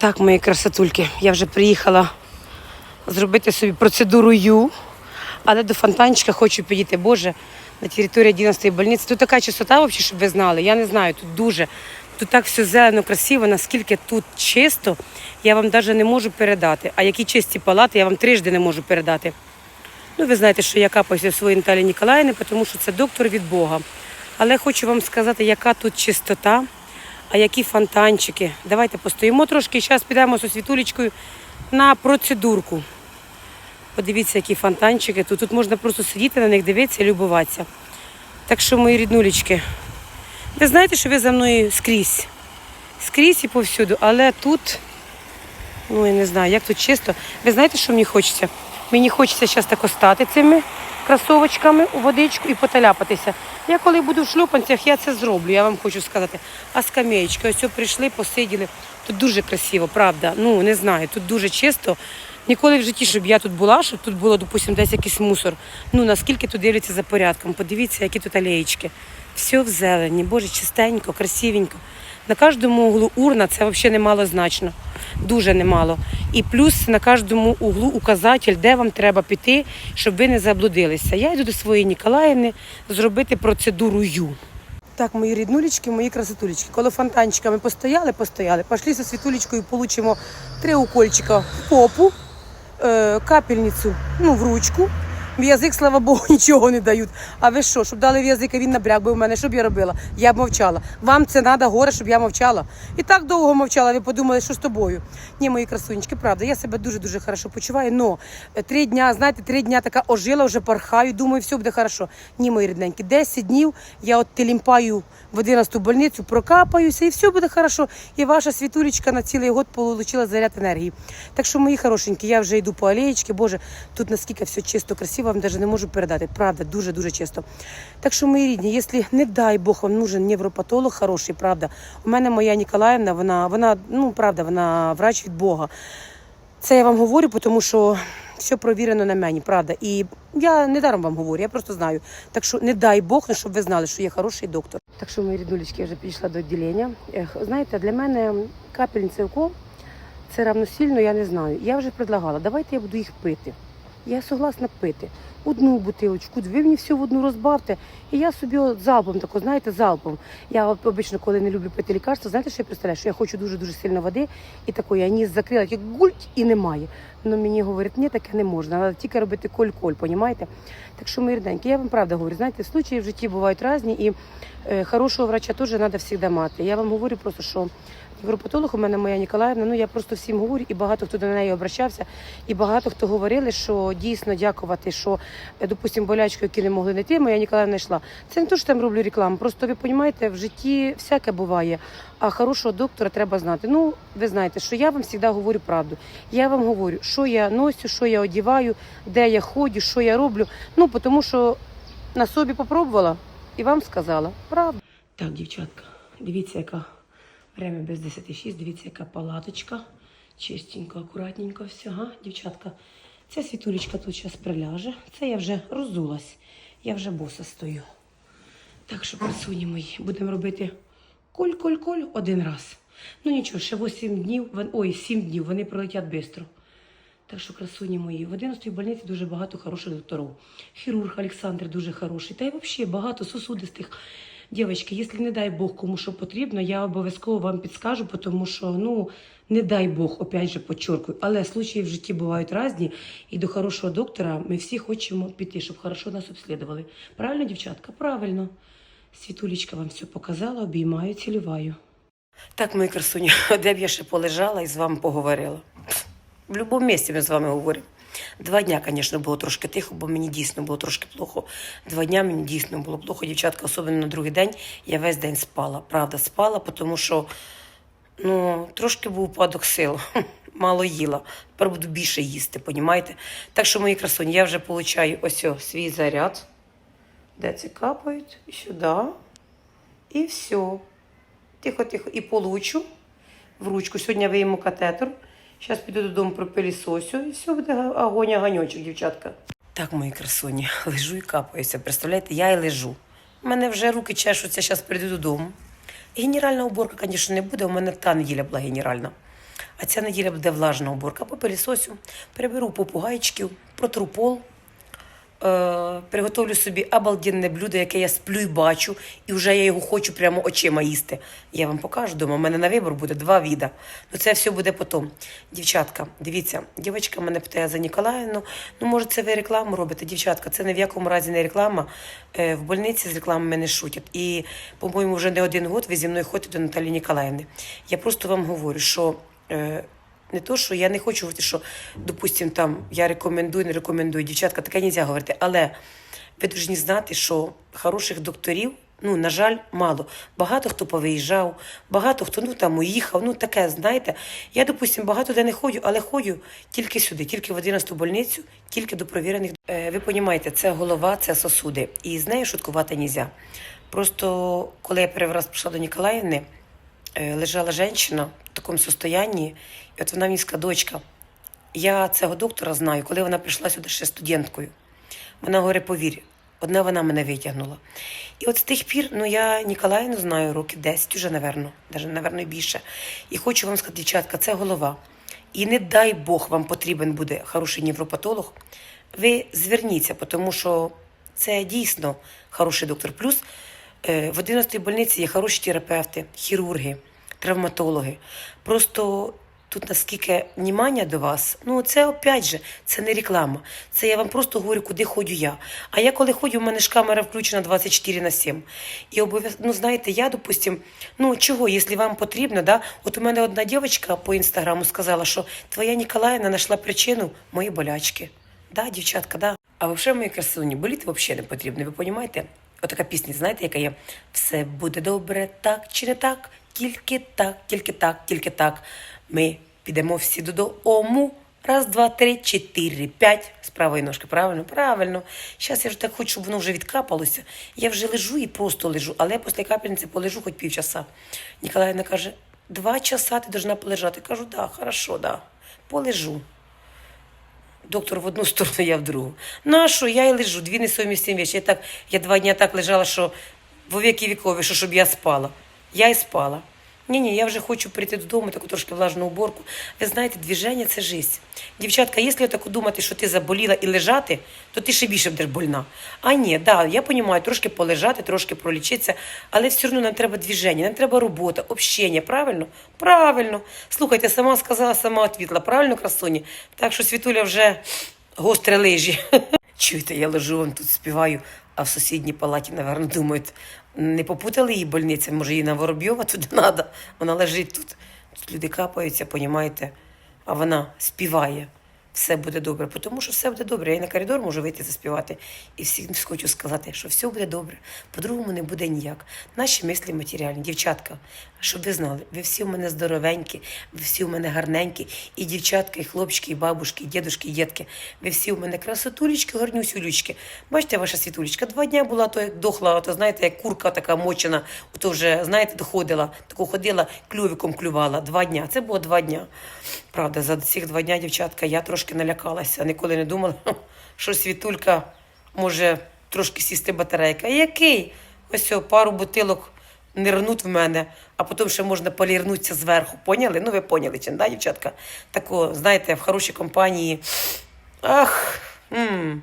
Так, мої красотульки, я вже приїхала зробити собі процедуру Ю, але до фонтанчика хочу підійти. Боже, на території 11-ї больниці. Тут така чистота, взагалі, щоб ви знали. Я не знаю, тут дуже. Тут так все зелено, красиво, наскільки тут чисто, я вам навіть не можу передати. А які чисті палати, я вам трижди не можу передати. Ну, ви знаєте, що я капаюся своїй Наталі Ніколаївни, тому що це доктор від Бога. Але хочу вам сказати, яка тут чистота, а які фонтанчики. Давайте постоїмо трошки зараз підемо зі світулечкою на процедурку. Подивіться, які фонтанчики. Тут, тут можна просто сидіти на них, дивитися і любуватися. Так що, мої ріднулечки, ви знаєте, що ви за мною скрізь. Скрізь і повсюду, але тут, ну я не знаю, як тут чисто. Ви знаєте, що мені хочеться? Мені хочеться зараз так остати цими кросовочками у водичку і поталяпатися. Я коли буду в шлюпанцях, я це зроблю, я вам хочу сказати. А скамеєчка, ось прийшли, посиділи. Тут дуже красиво, правда. Ну, не знаю, тут дуже чисто. Ніколи в житті, щоб я тут була, щоб тут було, допустимо, десь якийсь мусор. Ну, наскільки тут дивляться за порядком. Подивіться, які тут алеєчки. Все в зелені, боже, чистенько, красивенько. На кожному углу урна це взагалі немалозначно. Дуже немало. І плюс на кожному углу указатель, де вам треба піти, щоб ви не заблудилися. Я йду до своєї Ніколаївни зробити процедуру Ю. Так, мої ріднулечки, мої красотулечки. Коло фонтанчика ми постояли, постояли. Пішли зі світулечкою, получимо три укольчика в попу, е, капельницю ну, в ручку. В язик, слава Богу, нічого не дають. А ви що, щоб дали в язик, а він набряк би в мене, що б я робила? Я б мовчала. Вам це треба горе, щоб я мовчала. І так довго мовчала, ви подумали, що з тобою. Ні, мої красунечки, правда, я себе дуже-дуже хорошо почуваю, но е, три дня, знаєте, три дня така ожила, вже порхаю, думаю, все буде хорошо. Ні, мої рідненькі, 10 днів я от телімпаю в 11-ту больницю, прокапаюся, і все буде хорошо. І ваша світулечка на цілий год отримала заряд енергії. Так що, мої хорошенькі, я вже йду по алеєчці, боже, тут наскільки все чисто, красиво, вам навіть не можу передати. Правда, дуже-дуже чисто. Так що, мої рідні, якщо, не дай Бог, вам нужен невропатолог хороший, правда. У мене моя Ніколаївна, вона, вона, ну, правда, вона врач від Бога. Це я вам говорю, тому що все провірено на мені, правда. І я не даром вам говорю, я просто знаю. Так що не дай Бог, ну, щоб ви знали, що є хороший доктор. Так що, мої ріднулечки, я вже підійшла до відділення. Ех, Знаєте, для мене капельниця укол це равносильно, я не знаю. Я вже предлагала, давайте я буду їх пити. Я согласна пити. Одну бутилочку, ви мені все в одну розбавте. І я собі залпом, тако, знаєте, залпом. Я обично, коли не люблю пити лікарства, знаєте, що я представляю? Що я хочу дуже-дуже сильно води, і такої я ніс закрила, як гульть і немає. Ну мені говорять, ні, таке не можна. Треба тільки робити коль-коль, понімаєте? Так що, мої рідненькі, я вам правда говорю, знаєте, случаї в житті бувають різні, і е, хорошого врача теж треба завжди мати. Я вам говорю просто, що Невропатолог у мене моя Ніколаївна, ну я просто всім говорю, і багато хто до неї обращався, і багато хто говорили, що дійсно дякувати, що, е, допустимо, болячку, які не могли знайти, моя Ніколаївна йшла. Це не те, що там роблю рекламу, просто ви розумієте, в житті всяке буває, а хорошого доктора треба знати. Ну, ви знаєте, що я вам завжди говорю правду. Я вам говорю, що я носю, що я одіваю, де я ходжу, що я роблю. Ну, тому що на собі попробувала і вам сказала правду. Так, дівчатка, дивіться, яка Время без 10.06, дивіться, яка палаточка. Чистенько, акуратненько все. Ага, дівчатка. Ця світулечка тут зараз приляже. Це я вже розулась. Я вже боса стою. Так що, красуні мої, будемо робити коль-коль-коль один раз. Ну нічого, ще 8 днів, ой, 7 днів, вони пролетять швидко. Так що, красуні мої, в 11-й больниці дуже багато хороших докторів. Хірург Олександр дуже хороший. Та й взагалі багато сосудистих. Дівчатки, якщо не дай Бог кому що потрібно, я обов'язково вам підскажу, тому що, ну, не дай Бог, опять же, подчеркую. Але случаї в житті бувають різні, і до хорошого доктора ми всі хочемо піти, щоб хорошо нас обслідували. Правильно, дівчатка? Правильно. Світулечка вам все показала, обіймаю, цілюваю. Так, мої красуні, де б я ще полежала і з вами поговорила. В будь-якому місці ми з вами говоримо. Два дня, звісно, було трошки тихо, бо мені дійсно було трошки плохо. Два дня мені дійсно було плохо, дівчатка, особливо на другий день. Я весь день спала. Правда, спала, тому що ну, трошки був упадок сил. Мало їла. Тепер буду більше їсти, понімаєте? Так що, мої красуні, я вже получаю ось о, свій заряд. Де це капають? Сюди. І все. Тихо-тихо. І получу в ручку. Сьогодні вийму катетер. Зараз піду додому пропилісосю і все буде огонь ганьочок, дівчатка. Так, мої красуні, лежу і капаюся. Представляєте, я і лежу. У мене вже руки чешуться, зараз прийду додому. Генеральна уборка, звісно, не буде, у мене та неділя була генеральна. А ця неділя буде влажна уборка по пилісосю. Переберу попугайчиків, протру пол. Е, приготовлю собі обалденне блюдо, яке я сплю і бачу, і вже я його хочу прямо очима їсти. Я вам покажу дома. У мене на вибір буде два віда. Ну це все буде потім. Дівчатка, дивіться, дівчинка мене питає за Ніколаївну. Ну, може, це ви рекламу робите? Дівчатка, це ні в якому разі не реклама. Е, в больниці з рекламами не шутять. І, по-моєму, вже не один год ви зі мною ходите до Наталії Ніколаївни. Я просто вам говорю, що. Е, не то, що я не хочу говорити, що, допустим, там я рекомендую, не рекомендую. Дівчатка, таке не можна говорити. Але ви повинні знати, що хороших докторів, ну, на жаль, мало. Багато хто повиїжджав, багато хто ну, там уїхав, ну таке, знаєте. Я, допустим, багато де не ходжу, але ходжу тільки сюди, тільки в 11-ту больницю, тільки до провірених. Е, ви розумієте, це голова, це сосуди. І з нею шуткувати не можна. Просто коли я перший раз прийшла до Ніколаївни, лежала жінка в такому состоянні, і от вона мені сказала, дочка, я цього доктора знаю, коли вона прийшла сюди ще студенткою. Вона говорить, повір, одна вона мене витягнула. І от з тих пір, ну я Ніколаївну знаю років 10 уже, напевно, навіть, напевно, більше. І хочу вам сказати, дівчатка, це голова. І не дай Бог вам потрібен буде хороший невропатолог, ви зверніться, тому що це дійсно хороший доктор. Плюс е, в 11-й больниці є хороші терапевти, хірурги, травматологи. Просто тут наскільки внимання до вас, ну це опять же, це не реклама. Це я вам просто говорю, куди ходжу я. А я коли ходжу, у мене ж камера включена 24 на 7. І обов'язково, ну знаєте, я, допустим, ну чого, якщо вам потрібно, да, от у мене одна дівчинка по інстаграму сказала, що твоя Ніколаївна знайшла причину моєї болячки. Да, дівчатка, да. А взагалі, мої красуні, боліти взагалі не потрібно, ви розумієте? Отака пісня, знаєте, яка є? Все буде добре, так чи не так, тільки так, тільки так, тільки так. Ми підемо всі додому. Раз, два, три, чотири, п'ять. З правої ножки, правильно? Правильно. Зараз я вже так хочу, щоб воно вже відкапалося. Я вже лежу і просто лежу, але після капельниці полежу хоч півчаса. Ніколаївна каже, два часа ти должна полежати. Кажу, да, хорошо, да. Полежу. Доктор в одну сторону, я в другу. Ну що, я і лежу, дві несумісні речі. Я, так, я два дні так лежала, що во віки вікові, що щоб я спала. Я і спала. Ні, ні, я вже хочу прийти додому, таку трошки влажну уборку. Ви знаєте, движення це життя. Дівчатка, якщо так думати, що ти заболіла і лежати, то ти ще більше будеш больна. А ні, да, я розумію, трошки полежати, трошки пролічитися, але все одно нам треба движення, нам треба робота, общення, правильно? Правильно. Слухайте, сама сказала, сама відповіла, правильно, красуні? Так що Світуля вже гостре лижі. Чуєте, я лежу, вон тут співаю, а в сусідній палаті, напевно, думають, не попутали її больниця, може їй на Воробйова туди треба. Вона лежить тут. Тут люди капаються, понімаєте, а вона співає. Все буде добре, тому що все буде добре. Я на коридор можу вийти заспівати. І всім хочу сказати, що все буде добре. По-другому не буде ніяк. Наші мислі матеріальні. Дівчатка, щоб ви знали, ви всі у мене здоровенькі, ви всі у мене гарненькі. І дівчатка, і хлопчики, і бабушки, і дідушки, і дітки. Ви всі у мене красотулечки, гарнюсюлечки. Бачите, ваша світулечка, два дня була, то як дохла, то знаєте, як курка така мочена, то вже, знаєте, доходила, таку ходила, клювиком клювала. Два дня. Це було два дня. Правда, за цих два дня, дівчатка, я трошки налякалася. Ніколи не думала, що світулька може трошки сісти батарейка. Який? Ось пару бутилок нирнуть в мене, а потім ще можна полірнутися зверху. Поняли? Ну, ви поняли, чи да, дівчатка? Тако, знаєте, в хорошій компанії. Ах. м